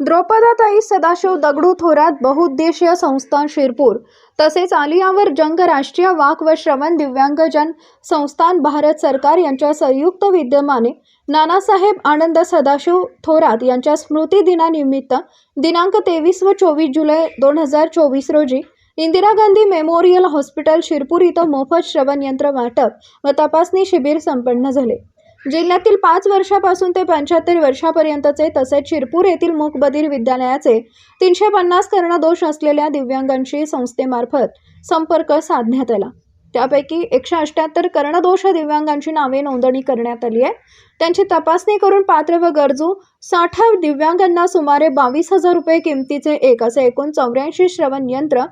द्रौपदाताई सदाशिव दगडू थोरात बहुउद्देशीय संस्था शिरपूर तसेच आलियावर जंग राष्ट्रीय वाक व श्रवण दिव्यांगजन संस्थान भारत सरकार यांच्या संयुक्त विद्यमाने नानासाहेब आनंद सदाशिव थोरात यांच्या स्मृती दिनानिमित्त दिनांक तेवीस व चोवीस जुलै दोन हजार चोवीस रोजी इंदिरा गांधी मेमोरियल हॉस्पिटल शिरपूर इथं मोफत श्रवण यंत्र वाटप व तपासणी शिबिर संपन्न झाले. जिल्ह्यातील पाच वर्षापासून ते पंच्याहत्तर वर्षापर्यंतचे तसेच शिरपूर येथील मूकबधीर विद्यालयाचे तीनशे पन्नास कर्णदोष असलेल्या दिव्यांगांशी संस्थेमार्फत संपर्क साधण्यात आला. त्यापैकी एकशे अठ्ठ्याहत्तर कर्णदोष दिव्यांगांची नावे नोंदणी करण्यात आली आहे. त्यांची तपासणी करून पात्र व गरजू साठा दिव्यांगांना सुमारे बावीस हजार रुपये किमतीचे एक असे एकूण चौऱ्याऐंशी श्रवण यंत्र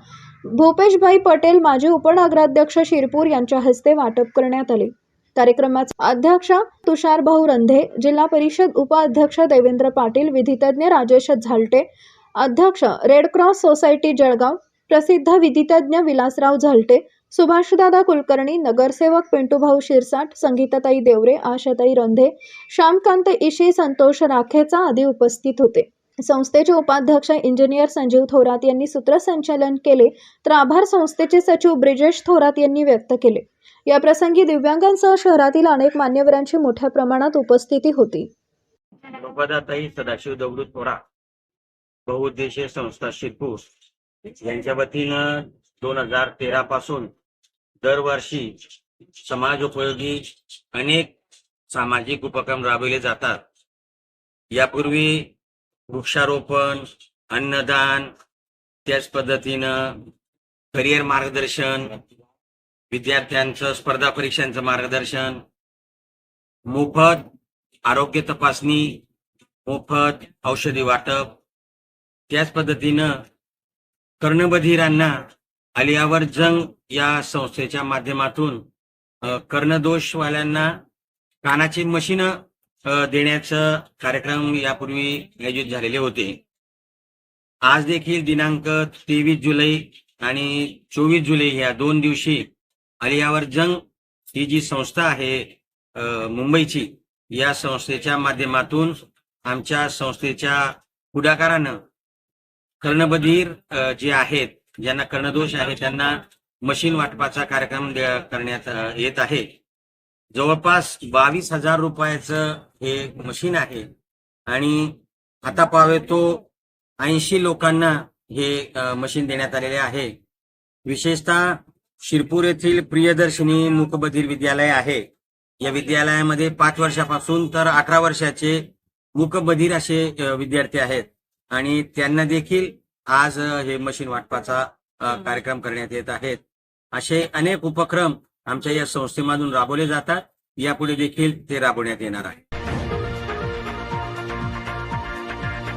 भूपेशभाई पटेल माजी उपनगराध्यक्ष शिरपूर यांच्या हस्ते वाटप करण्यात आले. कार्यक्रमाचे अध्यक्ष तुषार भाऊ रंधे जिल्हा परिषद उपाध्यक्ष देवेंद्र पाटील विधितज्ञ राजेश झालटे अध्यक्ष रेड क्रॉस सोसायटी जळगाव प्रसिद्ध विधितज्ञ विलासराव झालटे सुभाषदादा कुलकर्णी नगरसेवक पिंटूभाऊ शिरसाट संगीताताई देवरे आशाताई रंधे श्यामकांत इशी संतोष राखेचा आदी उपस्थित होते. संस्थेचे उपाध्यक्ष इंजिनियर संजीव थोरात यांनी सूत्रसंचालन केले तर आभार संस्थेचे सचिव ब्रिजेश थोरात यांनी व्यक्त केले. याप्रसंगी दिव्यांगांसह शहरातील अनेक मान्यवरांची मोठ्या प्रमाणात उपस्थिती होती. सदाशिव दगडू थोरा बहुउद्देशीय संस्था शिरपूर यांच्या वतीनं दोन हजार तेरा पासून दरवर्षी समाज उपयोगी अनेक सामाजिक उपक्रम राबविले जातात. यापूर्वी वृक्षारोपण अन्नदान त्याच पद्धतीनं करिअर मार्गदर्शन विद्यार्थ्यांचं स्पर्धा परीक्षांचं मार्गदर्शन मोफत आरोग्य तपासणी मोफत औषधी वाटप त्याच पद्धतीनं कर्णबधिरांना अलियावर जंग या संस्थेच्या माध्यमातून कर्णदोषवाल्यांना कानाची मशीन देण्याचं कार्यक्रम यापूर्वी आयोजित झालेले होते. आज देखील दिनांक तेवीस जुलै आणि चोवीस जुलै या दोन दिवशी अलियावर जंग ही जी संस्था आहे मुंबईची या संस्थेच्या माध्यमातून आमच्या संस्थेच्या पुढाकारानं कर्णबधीर जे आहेत ज्यांना कर्णदोष आहे त्यांना मशीन वाटपाचा कार्यक्रम करण्यात येत आहे. जवळपास बावीस हजार रुपयाचं हे मशीन आहे आणि आता पावे तो ऐंशी लोकांना हे मशीन देण्यात आलेले आहे. विशेषतः शिरपूर येथील प्रियदर्शिनी मूकबधीर विद्यालय आहे. या विद्यालयामध्ये पाच वर्षापासून तर अठरा वर्षाचे मूकबधीर असे विद्यार्थी आहेत. आणि त्यांना देखील आज हे मशीन वाटपाचा कार्यक्रम करण्यात येत आहेत. असे अनेक उपक्रम आमच्या या संस्थेमधून राबवले जातात. यापुढे देखील ते राबवण्यात येणार आहे